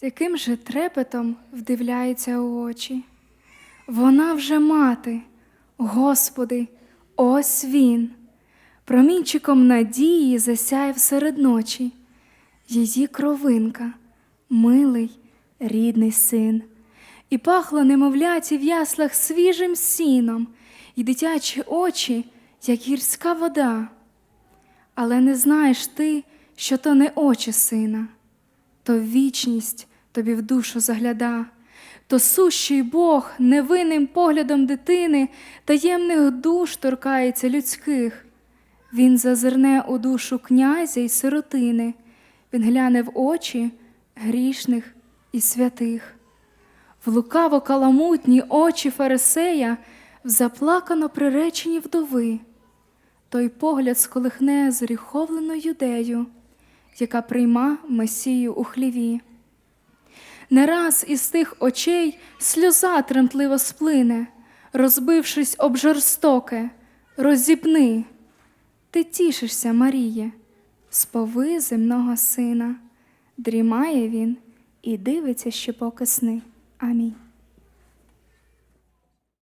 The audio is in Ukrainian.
З яким же трепетом вдивляється у очі. Вона вже мати, Господи, ось він, промінчиком надії засяяв серед ночі, її кровинка, милий, рідний син, і пахло немовляті в яслах свіжим сіном, і дитячі очі, як гірська вода. Але не знаєш ти, що то не очі сина, то вічність тобі в душу загляда, то сущий Бог невинним поглядом дитини таємних душ торкається людських. Він зазирне у душу князя й сиротини, він гляне в очі грішних і святих. В лукаво каламутні очі фарисея в заплакано приречені вдови. Той погляд сколихне зріховлену юдею, яка прийма Месію у хліві. Не раз із тих очей сльоза тремтливо сплине, розбившись об жорстоке, розіпни. Ти тішишся, Маріє, спови земного сина. Дрімає він і дивиться ще поки сни. Амінь.